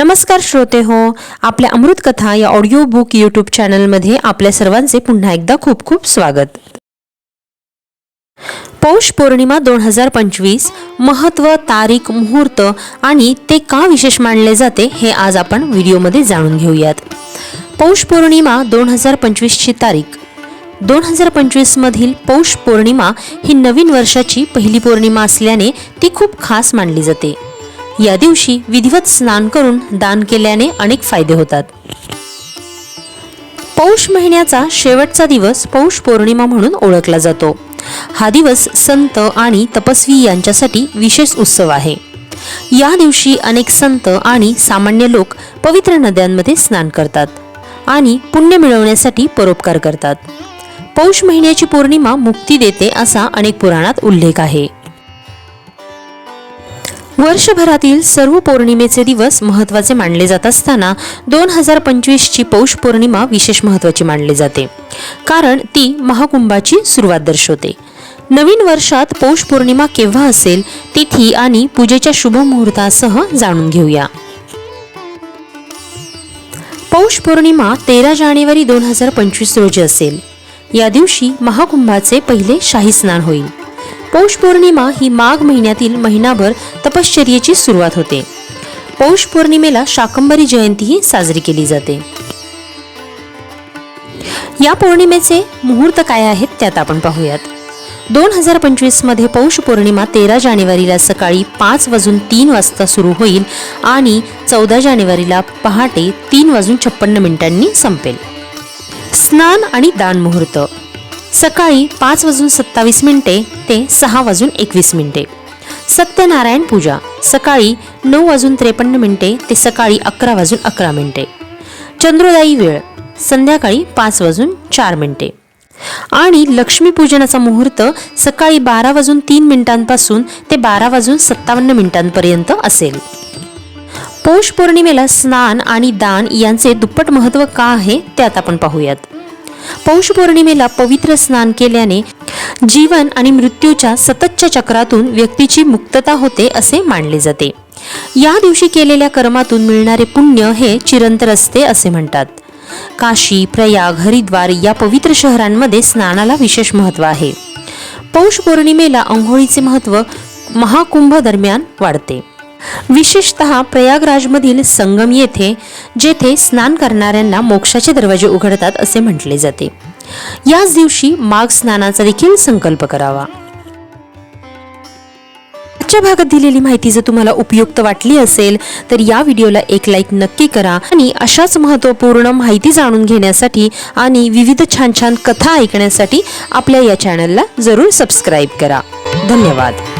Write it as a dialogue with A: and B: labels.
A: नमस्कार श्रोते हो आपल्या अमृत कथा या ऑडिओ बुक यूट्यूब चॅनलमध्ये आपल्या सर्वांचे पुन्हा एकदा खूप खूप स्वागत. पौष पौर्णिमा दोन हजार पंचवीस महत्त्व तारीख मुहूर्त आणि ते का विशेष मानले जाते हे आज आपण व्हिडिओमध्ये जाणून घेऊयात. पौष पौर्णिमा दोन हजार पंचवीसची तारीख. दोन हजार पंचवीसमधील पौष पौर्णिमा ही नवीन वर्षाची पहिली पौर्णिमा असल्याने ती खूप खास मानली जाते. या दिवशी विधिवत स्नान करून दान केल्याने अनेक फायदे होतात. पौष महिन्याचा शेवटचा दिवस पौष पौर्णिमा म्हणून ओळखला जातो. हा दिवस संत आणि तपस्वी यांच्यासाठी विशेष उत्सव आहे. या दिवशी अनेक संत आणि सामान्य लोक पवित्र नद्यांमध्ये स्नान करतात आणि पुण्य मिळवण्यासाठी परोपकार करतात. पौष महिन्याची पौर्णिमा मुक्ती देते असा अनेक पुराणात उल्लेख आहे. वर्षभरातील सर्व पौर्णिमेचे दिवस महत्त्वाचे मानले जात असताना दोन हजार पंचवीसची पौष पौर्णिमा विशेष महत्त्वाची मानली जाते. कारण ती महाकुंभाची सुरुवात दर्शवते. नवीन वर्षात पौष पौर्णिमा केव्हा असेल तिथी आणि पूजेच्या शुभ मुहूर्तासह जाणून घेऊया. पौष पौर्णिमा तेरा जानेवारी दोन हजार पंचवीस रोजी असेल. या दिवशी महाकुंभाचे पहिले शाही स्नान होईल. पौष पौर्णिमा ही माघ महिन्यातील महिनाभर तपश्चर्येची सुरुवात होते. पौष पौर्णिमेला शाकंबरी जयंतीही साजरी केली जाते. या पौर्णिमेचे मुहूर्त काय आहेत त्यात आपण पाहूयात. दोन हजार पंचवीसमध्ये पौष पौर्णिमा तेरा जानेवारीला सकाळी पाच वाजून तीन वाजता सुरू होईल आणि चौदा जानेवारीला पहाटे तीन वाजून छप्पन्न मिनिटांनी संपेल. स्नान आणि दान मुहूर्त सकाळी पाच वाजून सत्तावीस मिनिटे ते सहा वाजून एकवीस मिनिटे. सत्यनारायण पूजा. सकाळी नऊ वाजून त्रेपन्न मिनिटे ते सकाळी अकरा वाजून अकरा मिनिटे. चंद्रोदायी वेळ. संध्याकाळी पाच वाजून चार मिनिटे. आणि लक्ष्मीपूजनाचा मुहूर्त सकाळी बारा वाजून तीन मिनिटांपासून ते बारा वाजून सत्तावन्न मिनिटांपर्यंत असेल. पौष पौर्णिमेला स्नान आणि दान यांचे दुप्पट महत्त्व का आहे ते आता आपण पाहूयात. पौष पौर्णिमेला पवित्र स्नान केल्याने जीवन आणि मृत्यूच्या सततच्या चक्रातून व्यक्तीची मुक्तता होते असे मानले जाते. या दिवशी केलेल्या कर्मातून मिळणारे पुण्य हे चिरंतर असते असे म्हणतात. काशी प्रयाग हरिद्वार या पवित्र शहरांमध्ये स्नानाला विशेष महत्त्व आहे. पौष पौर्णिमेला अंघोळीचे महत्त्व महाकुंभ दरम्यान वाढते. विशेषतः प्रयागराजमधील संगम येथे जेथे स्नान करणाऱ्यांना मोक्षाचे दरवाजे उघडतात असे म्हटले जाते. याच दिवशी माघ स्नानाचा देखील संकल्प करावा. आजच्या भागात दिलेली माहिती जर तुम्हाला उपयुक्त वाटली असेल तर या व्हिडिओला एक लाईक नक्की करा आणि अशाच महत्त्वपूर्ण माहिती जाणून घेण्यासाठी आणि विविध छान छान कथा ऐकण्यासाठी आपल्या या चॅनलला जरूर सबस्क्राईब करा. धन्यवाद.